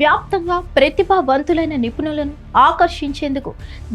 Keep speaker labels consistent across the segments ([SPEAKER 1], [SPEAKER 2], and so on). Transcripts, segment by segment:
[SPEAKER 1] వ్యాప్తంగా ప్రతిభావంతులైన నిపుణులను ఆకర్షించేందుకు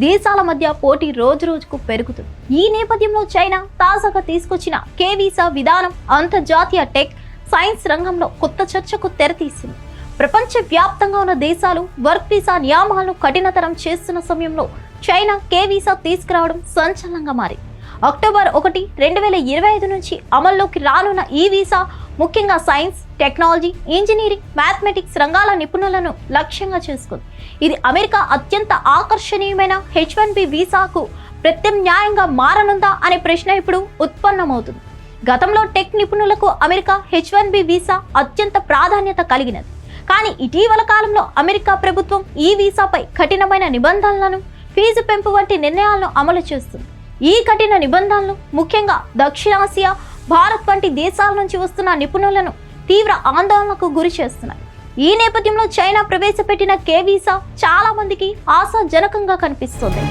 [SPEAKER 1] దేశాల మధ్య పోటీ రోజు రోజుకు పెరుగుతుంది. ఈ నేపథ్యంలో చైనా తాజాగా తీసుకొచ్చిన కే వీసా విధానం అంతర్జాతీయ టెక్ సైన్స్ రంగంలో కొత్త చర్చకు తెరతీసింది. ప్రపంచవ్యాప్తంగా ఉన్న దేశాలు వర్క్ వీసా నియామాలను కఠినతరం చేస్తున్న సమయంలో చైనా కే వీసా తీసుకురావడం సంచలనంగా మారింది. అక్టోబర్ ఒకటి రెండు వేల ఇరవై ఐదు నుంచి అమల్లోకి రానున్న ఈ వీసా ముఖ్యంగా సైన్స్ టెక్నాలజీ ఇంజనీరింగ్ మ్యాథమెటిక్స్ రంగాల నిపుణులను లక్ష్యంగా చేసుకుంది. ఇది అమెరికా అత్యంత ఆకర్షణీయమైన హెచ్ వన్ బి వీసాకు ప్రత్యామ్నాయంగా మారనుందా అనే ప్రశ్న ఇప్పుడు ఉత్పన్నమవుతుంది. గతంలో టెక్ నిపుణులకు America H one B visa అత్యంత ప్రాధాన్యత కలిగినది. కానీ ఇటీవల కాలంలో అమెరికా ప్రభుత్వం ఈ వీసాపై కఠినమైన నిబంధనలను ఫీజు పెంపు వంటి నిర్ణయాలను అమలు చేస్తుంది. ఈ కఠిన నిబంధనలు ముఖ్యంగా దక్షిణాసియా భారత్ వంటి దేశాల నుంచి వస్తున్న నిపుణులను తీవ్ర ఆందోళనకు గురి చేస్తున్నాయి. ఈ నేపథ్యంలో చైనా ప్రవేశపెట్టిన కే వీసా చాలా మందికి ఆశాజనకంగా కనిపిస్తుంది.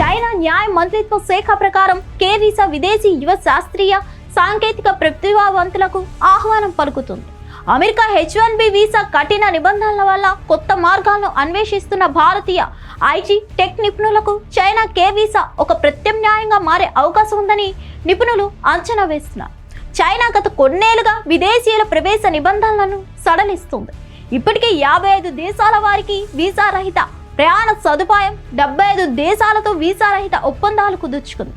[SPEAKER 1] చైనా న్యాయ మంత్రిత్వ శాఖ ప్రకారం కే వీసా విదేశీ యువ శాస్త్రీయ సాంకేతిక ప్రతిభావంతులకు ఆహ్వానం పలుకుతుంది. America H one B visa కఠిన నిబంధనల వల్ల కొత్త మార్గాలను అన్వేషిస్తున్న భారతీయ ఐటీ టెక్ నిపుణులకు చైనా కే వీసా ఒక ప్రత్యామ్నాయంగా మారే అవకాశం ఉందని నిపుణులు అంచనా వేస్తున్నారు. చైనా గత కొన్నేళ్ళుగా విదేశీయుల ప్రవేశ నిబంధనలను సడలిస్తుంది. ఇప్పటికే యాభై ఐదు దేశాల వారికి వీసా రహిత ప్రయాణ సదుపాయం డెబ్బై ఐదు దేశాలతో వీసా రహిత ఒప్పందాలు కుదుర్చుకుంది.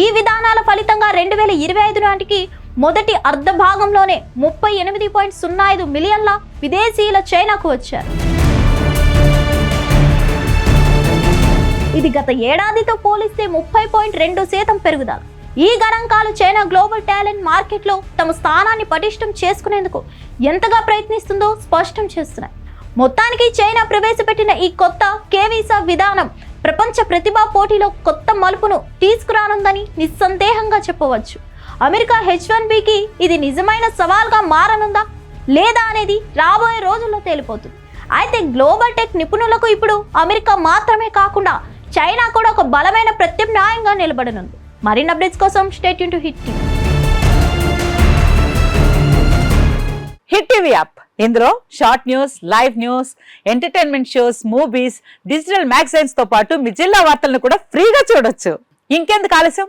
[SPEAKER 1] ఈ విధానాల ఫలితంగా రెండు వేల ఇరవై ఐదు నాటికి మొదటి అర్ధ భాగంలోనే ముప్పై ఎనిమిది పాయింట్ సున్నా ఐదు మిలియన్ల విదేశీయుల చైనాకు వచ్చారు. ఇది గత ఏడాదితో పోలిస్తే ముప్పై పాయింట్ రెండు శాతం పెరుగుదల. ఈ గణాంకాలు చైనా గ్లోబల్ టాలెంట్ మార్కెట్లో తమ స్థానాన్ని పటిష్టం చేసుకునేందుకు ఎంతగా ప్రయత్నిస్తుందో స్పష్టం చేస్తున్నాయి. మొత్తానికి చైనా ప్రవేశపెట్టిన ఈ కొత్త కేవీసా విధానం ప్రపంచ ప్రతిభా పోటీలో కొత్త మలుపును తీసుకురానుందని నిస్సందేహంగా చెప్పవచ్చు. అమెరికా హెచ్ వన్ బికి ఇది నిజమైన సవాల్గా మారనుందా? లేదా అనేది రాబోయే రోజుల్లో తేలిపోతుంది. అయితే గ్లోబల్ టెక్ నిపుణులకు ఇప్పుడు అమెరికా మాత్రమే కాకుండా చైనా కూడా ఒక బలమైన ప్రత్యామ్నాయంగా నిలబడనుంది. మరిన్ని అప్డేట్స్ కోసం state to hit TV.
[SPEAKER 2] Hit TV app ఇందులో short news live news entertainment shows movies digital మ్యాగజైన్స్తో పాటు మీ జిల్లా వార్తలను కూడా ఫ్రీగా చూడొచ్చు. ఇంకెందుకు ఆలస్యం?